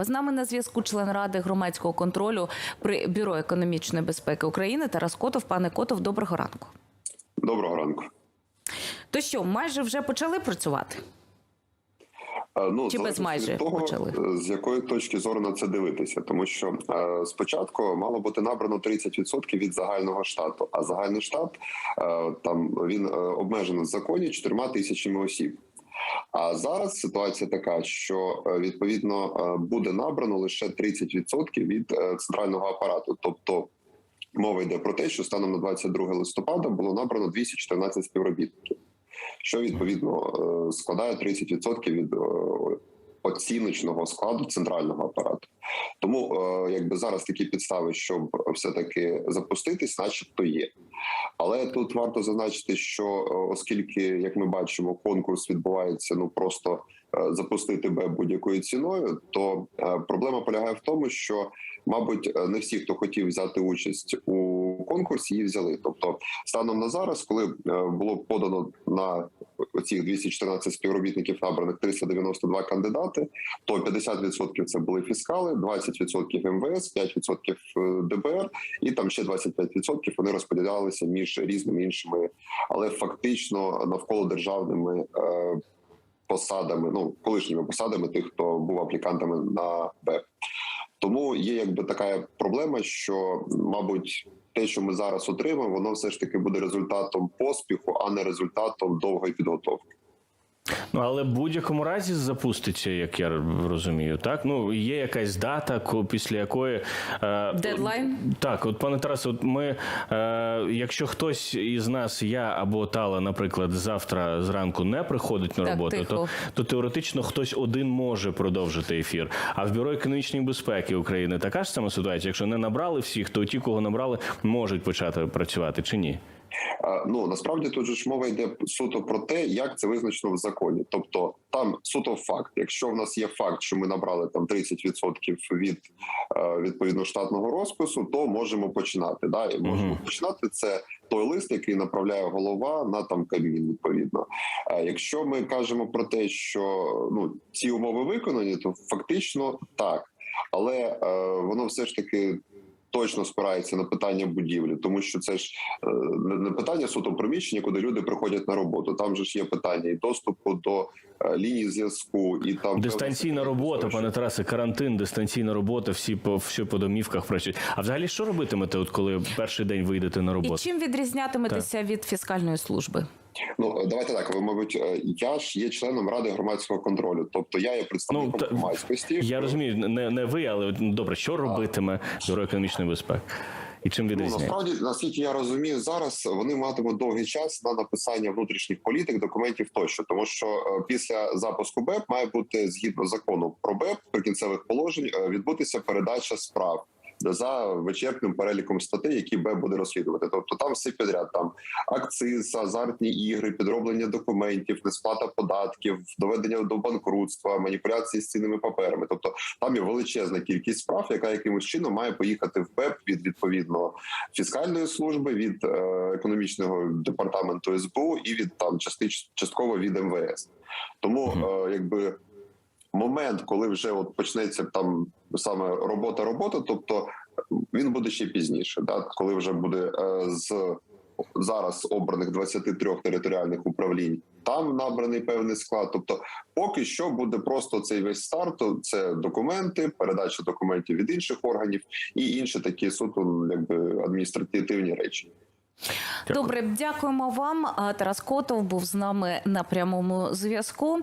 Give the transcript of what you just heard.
З нами на зв'язку член ради громадського контролю при бюро економічної безпеки України Тарас Котов. Пане Котов, доброго ранку. Доброго ранку. То що, майже вже почали працювати? Е, Ну, Чи без майже від того, почали? е, з якої точки зору на це дивитися, тому що е, спочатку мало бути набрано 30% від загального штату, а загальний штат е, там він е, обмежений в законі чотирма тисячами осіб. А зараз ситуація така, що е, відповідно е, буде набрано лише 30% від е, центрального апарату, тобто. Мова йде про те, що станом на 22 листопада було набрано 214 співробітників, що відповідно складає 30% від оціночного складу центрального апарату. Тому якби зараз такі підстави, щоб все таки запуститись, начебто є. Але тут варто зазначити, що е, оскільки, як ми бачимо, конкурс відбувається ну просто е, запустити Б будь-якою ціною, то е, проблема полягає в тому, що мабуть не всі, хто хотів взяти участь у конкурсі, її взяли. Тобто, станом на зараз, коли було подано на цих 214 співробітників набраних 392 кандидати, то 50% це були фіскали, 20% МВС, 5% ДБР, і там ще 25% вони розподілялися між різними іншими, але фактично навколо державними е, посадами, ну колишніми посадами тих, хто був аплікантами на БЕП. Тому є якби така проблема, що мабуть. Те, що ми зараз отримаємо, воно все ж таки буде результатом поспіху, а не результатом довгої підготовки. Ну але в будь-якому разі запуститься, як я розумію, так ну є якась дата, після якої е, Дедлайн? Так, от пане Тарасе, от ми, е, якщо хтось із нас, я або Тала, наприклад, завтра зранку не приходить на роботу, тихо. то, то теоретично хтось один може продовжити ефір. А в бюро економічної безпеки України така ж сама ситуація. Якщо не набрали всіх, то ті, кого набрали, можуть почати працювати чи ні? Е, Ну насправді тут же ж мова йде суто про те, як це визначено в законі. Тобто там суто факт. Якщо в нас є факт, що ми набрали там 30% від е, відповідно штатного розпису, то можемо починати. Да, і можемо починати це той лист, який направляє голова на там Кабмін. Відповідно, Е, якщо ми кажемо про те, що ну ці умови виконані, то фактично так, але е, воно все ж таки точно спирається на питання будівлі, тому що це ж е, не питання суто приміщення, куди люди приходять на роботу. Там же ж є питання і доступу до е, ліній зв'язку, і там Дистанційна робота, пане Тарасе, карантин, дистанційна робота, всі по всі по домівках працюють. А взагалі що робитимете, от коли перший день вийдете на І роботу? чим відрізнятиметеся від фіскальної служби? Ну давайте так. Ви мабуть, е, я ж є членом ради громадського контролю, тобто я є представником Ну, та- громадськості. Я розумію, не, не ви, але добре, що робитиме бюро економічної безпеки? І чим Ну, насправді, наскільки я розумію, зараз вони матимуть довгий час на написання внутрішніх політик, документів тощо, тому що е, після запуску БЕП має бути згідно закону про БЕП прикінцевих положень е, відбутися передача справ. За вичерпним переліком статей, які БЕП буде розслідувати, тобто там все підряд. Там акциз, азартні ігри, підроблення документів, несплата податків, доведення до банкрутства, маніпуляції з цінними паперами. Тобто там є величезна кількість справ, яка якимось чином має поїхати в БЕП від відповідно фіскальної служби, від е, економічного департаменту СБУ і від там частич, частково від МВС. Тому е, якби. Момент, коли вже от почнеться там саме робота, робота, тобто він буде ще пізніше, да, коли вже буде е, з зараз обраних 23 територіальних управлінь, там набраний певний склад. Тобто, поки що буде просто цей весь старт. Це документи, передача документів від інших органів і інші такі суто якби адміністративні речі. Добре, дякуємо вам. Тарас Котов був з нами на прямому зв'язку.